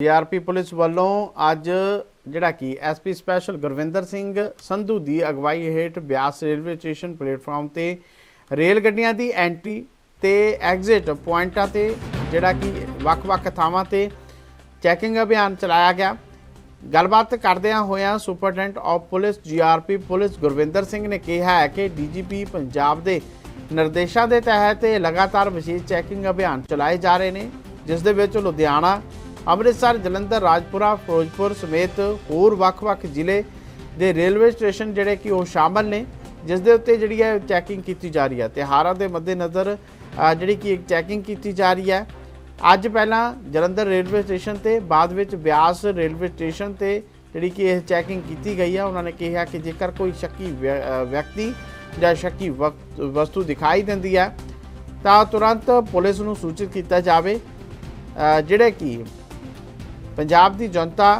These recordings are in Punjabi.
ਜੀਆਰਪੀ ਪੁਲਿਸ ਵੱਲੋਂ ਅੱਜ ਜਿਹੜਾ ਕਿ ਐਸਪੀ ਸਪੈਸ਼ਲ ਗੁਰਵਿੰਦਰ ਸਿੰਘ ਸੰਧੂ ਦੀ ਅਗਵਾਈ ਹੇਠ ਬਿਆਸ ਰੇਲਵੇ ਸਟੇਸ਼ਨ ਪਲੇਟਫਾਰਮ ਤੇ ਰੇਲ ਗੱਡੀਆਂ ਦੀ ਐਂਟਰੀ ਤੇ ਐਗਜ਼ਿਟ ਪੁਆਇੰਟਾਂ ਤੇ ਜਿਹੜਾ ਕਿ ਵੱਖ-ਵੱਖ ਥਾਵਾਂ ਤੇ ਚੈਕਿੰਗ ਅਭਿਆਨ ਚਲਾਇਆ ਗਿਆ। ਗੱਲਬਾਤ ਕਰਦਿਆਂ ਹੋਇਆਂ superintendent of police GRP police Gurvinder Singh ਨੇ ਕਿਹਾ ਹੈ ਕਿ ਡੀਜੀਪੀ ਪੰਜਾਬ ਦੇ ਨਿਰਦੇਸ਼ਾਂ ਦੇ ਤਹਿਤ ਲਗਾਤਾਰ ਵਿਸ਼ੇਸ਼ ਚੈਕਿੰਗ ਅਭਿਆਨ ਚਲਾਏ ਜਾ ਰਹੇ ਨੇ, ਜਿਸ ਦੇ ਵਿੱਚ ਲੁਧਿਆਣਾ ਅੰਮ੍ਰਿਤਸਰ, ਜਲੰਧਰ, ਰਾਜਪੁਰਾ, ਫਿਰੋਜ਼ਪੁਰ ਸਮੇਤ ਹੋਰ ਵੱਖ-ਵੱਖ ਜ਼ਿਲ੍ਹੇ ਦੇ ਰੇਲਵੇ ਸਟੇਸ਼ਨ ਜਿਹੜੇ ਕਿ ਉਹ ਸ਼ਾਮਲ ਨੇ, ਜਿਸ ਦੇ ਉੱਤੇ ਜਿਹੜੀ ਹੈ ਚੈਕਿੰਗ ਕੀਤੀ ਜਾ ਰਹੀ ਹੈ। ਤਿਉਹਾਰਾਂ ਦੇ ਮੱਦੇਨਜ਼ਰ ਜਿਹੜੀ ਕਿ ਚੈਕਿੰਗ ਕੀਤੀ ਜਾ ਰਹੀ ਹੈ। ਅੱਜ ਪਹਿਲਾਂ ਜਲੰਧਰ ਰੇਲਵੇ ਸਟੇਸ਼ਨ ਤੇ, ਬਾਅਦ ਵਿੱਚ ਬਿਆਸ ਰੇਲਵੇ ਸਟੇਸ਼ਨ ਤੇ ਜਿਹੜੀ ਕਿ ਇਹ ਚੈਕਿੰਗ ਕੀਤੀ ਗਈ ਹੈ। ਉਹਨਾਂ ਨੇ ਕਿਹਾ ਕਿ ਜੇਕਰ ਕੋਈ ਸ਼ੱਕੀ ਵਿਅ- ਵਿਅਕਤੀ ਜਾਂ ਸ਼ੱਕੀ ਵਕ- ਵਸਤੂ ਦਿਖਾਈ ਦਿੰਦੀ ਹੈ, ਤਾਂ ਤੁਰੰਤ ਪੁਲਿਸ ਨੂੰ ਸੂਚਿਤ ਕੀਤਾ ਜਾਵੇ ਜਿਹੜੇ ਕਿ ਪੰਜਾਬ ਦੀ ਜਨਤਾ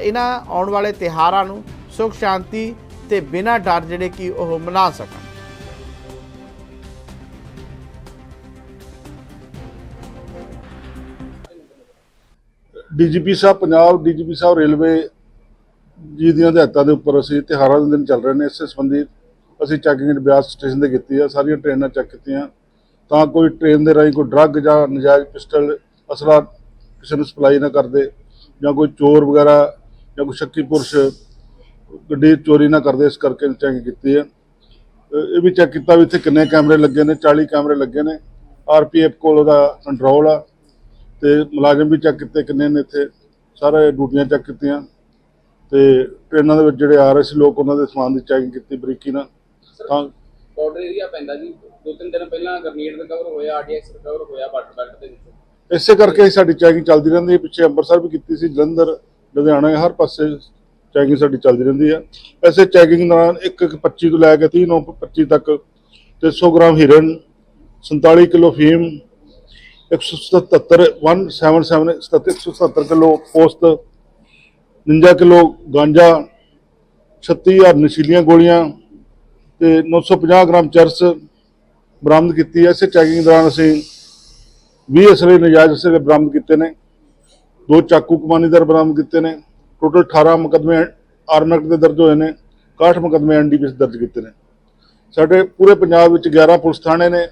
ਇਹਨਾਂ ਆਉਣ ਵਾਲੇ ਤਿਹਾਰਾਂ ਨੂੰ ਸੁਖ, ਸ਼ਾਂਤੀ ਤੇ ਬਿਨਾਂ ਡਰ ਜਿਹੜੇ ਕਿ ਉਹ ਮਨਾ ਸਕਣ। ਡੀਜੀਪੀ ਸਾਹਿਬ, ਪੰਜਾਬ ਡੀਜੀਪੀ ਸਾਹਿਬ ਰੇਲਵੇ ਜੀ ਦੀਆਂ ਹਦਾਇਤਾਂ ਦੇ ਉੱਪਰ ਅਸੀਂ ਤਿਉਹਾਰਾਂ ਦੇ ਦਿਨ ਚੱਲ ਰਹੇ ਨੇ, ਇਸੇ ਸੰਬੰਧੀ ਅਸੀਂ ਚੈਕਿੰਗ ਬਿਆਸ ਸਟੇਸ਼ਨ ਤੇ ਕੀਤੀ ਆ, ਸਾਰੀਆਂ ਟ੍ਰੇਨਾਂ ਚੈੱਕ ਕੀਤੀਆਂ। ਤਾਂ ਕੋਈ ਟ੍ਰੇਨ ਦੇ ਰਾਹੀਂ ਕੋਈ ਡਰੱਗ ਜਾਂ ਨਜਾਇਜ਼ ਪਿਸਟਲ ਅਸਲਾ ਕਿਸੇ ਨੂੰ ਸਪਲਾਈ ਨਾ ਕਰਦੇ ਜਾਂ ਕੋਈ ਚੋਰ ਵਗੈਰਾ ਜਾਂ ਕੋਈ ਸ਼ੱਕੀ ਪੁਰਸ਼ ਗੱਡੀ ਚੋਰੀ ਨਾ ਕਰਦੇ, ਇਸ ਕਰਕੇ ਚੈਕਿੰਗ ਕੀਤੀ ਹੈ। ਇਹ ਵੀ ਚੈੱਕ ਕੀਤਾ ਵੀ ਇੱਥੇ ਕਿੰਨੇ ਕੈਮਰੇ ਲੱਗੇ ਨੇ 40 ਕੈਮਰੇ ਲੱਗੇ ਨੇ। ਆਰਪੀਐਫ ਕੋਲ ਉਹਦਾ ਕੰਟਰੋਲ ਆ ਤੇ ਮੁਲਾਜ਼ਮ ਵੀ ਚੈੱਕ ਕੀਤੇ ਕਿੰਨੇ ਨੇ ਇੱਥੇ, ਸਾਰੇ ਡਿਊਟੀਆਂ ਚੈੱਕ ਕੀਤੀਆਂ। ਤੇ ਟ੍ਰੇਨਾਂ ਦੇ ਵਿੱਚ ਜਿਹੜੇ ਆ ਰਹੇ ਸੀ ਲੋਕ ਉਹਨਾਂ ਦੇ ਸਮਾਨ ਦੀ ਚੈਕਿੰਗ ਕੀਤੀ ਬਰੀਕੀ ਨਾਲ। ਤਾਂ ਬਾਰਡਰ ਏਰੀਆ ਪੈਂਦਾ ਜੀ। ਦੋ ਤਿੰਨ ਦਿਨ ਪਹਿਲਾਂ ਗਰਨੀਟ ਰਿਕਵਰ ਹੋਇਆ ਆਰਡੀਐਕਸ ਰਿਕਵਰ ਹੋਇਆ, ਬਾਰਡਰ ਬੈਲਟ ਦੇ ਵਿੱਚ। ਇਸੇ ਕਰਕੇ ਸਾਡੀ ਚੈਕਿੰਗ ਚੱਲਦੀ ਰਹਿੰਦੀ ਹੈ। ਪਿੱਛੇ ਅੰਮ੍ਰਿਤਸਰ ਵੀ ਕੀਤੀ ਸੀ, ਜਲੰਧਰ, ਲੁਧਿਆਣਾ, ਹਰ ਪਾਸੇ ਚੈਕਿੰਗ ਸਾਡੀ ਚੱਲਦੀ ਰਹਿੰਦੀ ਹੈ। ਐਸੇ ਚੈਕਿੰਗ ਦੌਰਾਨ 1 25 ਤੋਂ ਲੈ ਕੇ 30 ਨੌ 25 ਤੱਕ 300 ਗ੍ਰਾਮ ਹੀਰਨ 47 ਕਿਲੋ ਫੀਮ 177 177 177 ਕਿਲੋ ਪੋਸਤ 49 ਕਿਲੋ ਗਾਂਜਾ 36000 ਨਸ਼ੀਲੀਆਂ ਗੋਲੀਆਂ ਤੇ 950 ਗ੍ਰਾਮ ਚਰਸ ਬਰਾਮਦ ਕੀਤੀ ਹੈ। ਇਸੇ ਚੈਕਿੰਗ ਦੌਰਾਨ ਅਸੀਂ 20 ਅਸਲੇ ਨਜਾਇਜ਼ ਅਸਲੇ ਬਰਾਮਦ ਕੀਤੇ ਨੇ। ਦੋ ਚਾਕੂ ਕਮਾਨੀਦਾਰ ਬਰਾਮਦ ਕੀਤੇ ਨੇ। ਟੋਟਲ 18 ਮੁਕਦਮੇ ਆਰਮੈਕਟ ਦੇ ਦਰਜ ਹੋਏ ਨੇ। 61 ਮੁਕਦਮੇ ਐਨਡੀਪੀਐਸ ਦਰਜ ਕੀਤੇ ਨੇ। ਸਾਡੇ ਪੂਰੇ ਪੰਜਾਬ ਵਿੱਚ 11 ਪੁਲਿਸ ਥਾਣੇ ਨੇ।